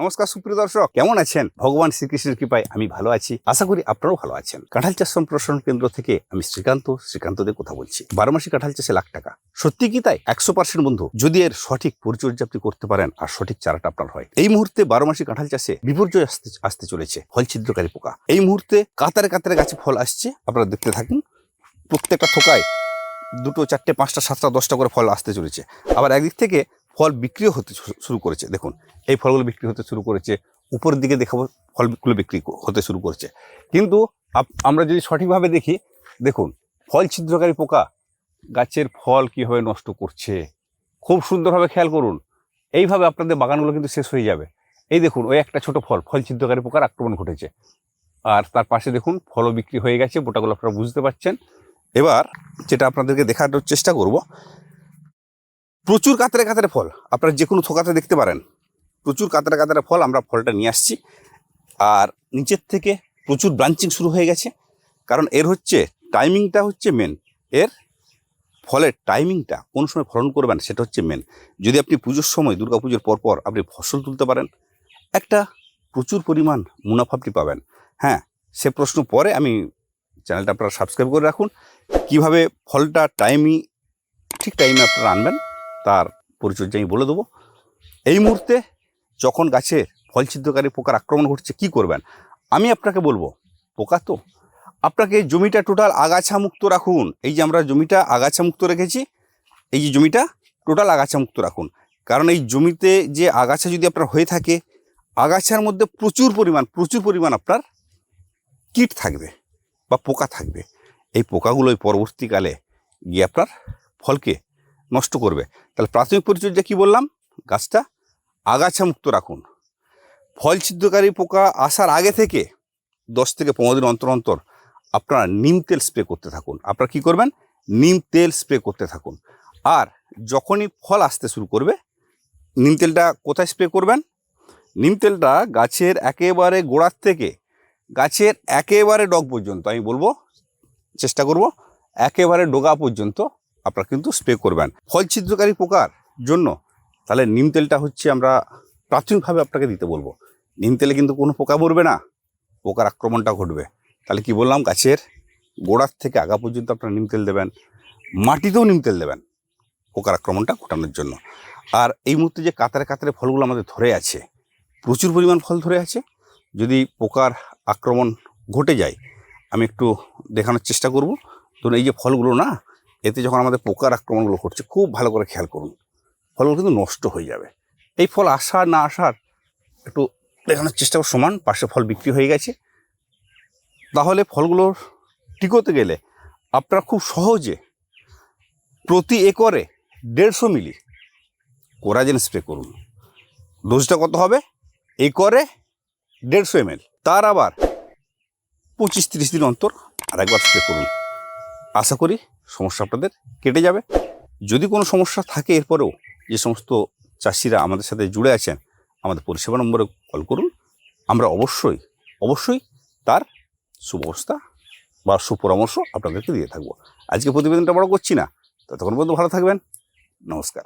নমস্কার সুপ্রিয় দর্শক, কেমন আছেন? ভগবান শ্রীকৃষ্ণের কৃপায় আমি ভালো আছি। আশা করি আপনারাও ভালো আছেন। কাঁঠাল চাষ সম্প্রসারণ কেন্দ্র থেকে আমি শ্রীকান্ত, শ্রীকান্তদের কথা বলছি। বারো মাসি কাঁঠাল চাষে লাখ টাকা। সত্যি কি তাই? একশো পার্সেন্ট বন্ধু, যদি এর সঠিক পরিচর্যা আপনি করতে পারেন, আর সঠিক চারাটা আপনার হয়। এই মুহূর্তে বারো মাসি কাঁঠাল চাষে বিপর্যয় আসতে আসতে চলেছে, ফল ছিদ্রকারী পোকা। এই মুহূর্তে কাতারে কাতারে গাছে ফল আসছে। আপনারা দেখতে থাকুন, প্রত্যেকটা থোকায় দুটো, চারটে, পাঁচটা, সাতটা, দশটা করে ফল আসতে চলেছে। আবার একদিক থেকে ফল বিক্রিও হতে শুরু করেছে। দেখুন, এই ফলগুলো বিক্রি হতে শুরু করেছে, উপরের দিকে দেখাবো ফলগুলো বিক্রি হতে শুরু করেছে। কিন্তু আমরা যদি সঠিকভাবে দেখি, দেখুন, ফল ছিদ্রকারী পোকা, গাছের ফল কীভাবে নষ্ট করছে, খুব সুন্দরভাবে খেয়াল করুন। এইভাবে আপনাদের বাগানগুলো কিন্তু শেষ হয়ে যাবে। এই দেখুন, ওই একটা ছোট ফল ফল ছিদ্রকারী পোকার আক্রমণ ঘটেছে। আর তার পাশে দেখুন, ফলও বিক্রি হয়ে গেছে বোটাগুলো আপনারা বুঝতে পারছেন। এবার যেটা আপনাদেরকে দেখানোর চেষ্টা করব প্রচুর কাতারে কাতারে ফল, আপনারা যে কোনো থোকাতে দেখতে পারেন। প্রচুর কাতারে কাতারে ফল, আমরা ফলটা নিয়ে আসছি। আর নিচের থেকে প্রচুর ব্রাঞ্চিং শুরু হয়ে গেছে। কারণ এর হচ্ছে টাইমিংটা হচ্ছে মেন এর ফলের টাইমিংটা কোন সময় ফলন করবেন সেটা হচ্ছে মেন যদি আপনি পুজোর সময়, দুর্গা পুজোর পরপর আপনি ফসল তুলতে পারেন, একটা প্রচুর পরিমাণ মুনাফা আপনি পাবেন। হ্যাঁ সে প্রশ্ন পরে আমি চ্যানেলটা আপনারা সাবস্ক্রাইব করে রাখুন। কীভাবে ফলটা টাইমই ঠিক টাইমে আপনারা আনবেন তার পরিচর্যা আমি বলে দেবো। এই মুহূর্তে যখন গাছে ফল ছিদ্রকারী পোকার আক্রমণ ঘটছে, কি করবেন? আমি আপনাকে বলব, পোকা তো। আপনাকে জমিটা টোটাল আগাছা মুক্ত রাখুন। এই যে আমরা জমিটা আগাছা মুক্ত রেখেছি, এই যে জমিটা টোটাল আগাছা মুক্ত রাখুন। কারণ এই জমিতে যে আগাছা যদি আপনার হয়ে থাকে, আগাছার মধ্যে প্রচুর পরিমাণ প্রচুর পরিমাণ আপনার কীট থাকবে বা পোকা থাকবে। এই পোকাগুলোই পরবর্তীকালে গিয়ে আপনার ফলকে নষ্ট করবে। তাহলে প্রাথমিক পরিচর্যা কি বললাম? গাছটা আগাছা মুক্ত রাখুন। ফল ছিদ্রকারী পোকা আসার আগে থেকে দশ থেকে পনেরো দিন অন্তর অন্তর আপনারা নিম তেল স্প্রে করতে থাকুন। আপনারা কি করবেন? নিম তেল স্প্রে করতে থাকুন। আর যখনই ফল আসতে শুরু করবে, নিম তেলটা কোথায় স্প্রে করবেন? নিম তেলটা গাছের একেবারে গোড়ার থেকে, গাছের একেবারে ডগ পর্যন্ত, আমি বলব, চেষ্টা করব, একেবারে ডোগা পর্যন্ত আপনারা কিন্তু স্প্রে করবেন। ফল ছিদ্রকারী পোকার জন্য তাহলে নিম তেলটা হচ্ছে আমরা প্রাথমিকভাবে আপনাকে দিতে বলব। নিম তেলে কিন্তু কোনো পোকা পড়বে না, পোকার আক্রমণটা ঘটবে। তাহলে কি বললাম, গাছের গোড়ার থেকে আগা পর্যন্ত আপনারা নিম তেল দেবেন, মাটিতেও নিম তেল দেবেন পোকার আক্রমণটা ঘটানোর জন্য। আর এই মুহূর্তে যে কাতারে কাতারে ফলগুলো আমাদের ধরে আছে, প্রচুর পরিমাণ ফল ধরে আছে। যদি পোকার আক্রমণ ঘটে যায়, আমি একটু দেখানোর চেষ্টা করব। ধরুন এই যে ফলগুলো না এতে যখন আমাদের পোকার আক্রমণগুলো ঘটছে, খুব ভালো করে খেয়াল করুন। ফলগুলো কিন্তু নষ্ট হয়ে যাবে। এই ফল আসা না আসার একটু দেখানোর চেষ্টা করো সমান, পাশে ফল বিক্রি হয়ে গেছে। তাহলে ফলগুলোর টিকোতে গেলে আপনারা খুব সহজে প্রতি একরে দেড়শো মিলি কোরাজেন স্প্রে করুন। ডোজটা কত হবে? একরে দেড়শো এমএল। তার আবার পঁচিশ তিরিশ দিন অন্তর আরেকবার স্প্রে করুন। আশা করি সমস্যা আপনাদের কেটে যাবে। যদি কোনো সমস্যা থাকে এরপরেও যে সমস্ত চাষিরা আমাদের সাথে জুড়ে আছেন, আমাদের পরিষেবা নম্বরে কল করুন। আমরা অবশ্যই অবশ্যই তার সুব্যবস্থা বা সুপরামর্শ আপনাদেরকে দিয়ে থাকব। আজকে প্রতিবেদনটা বড় করছি না। ততক্ষণ পর্যন্ত ভালো থাকবেন। নমস্কার।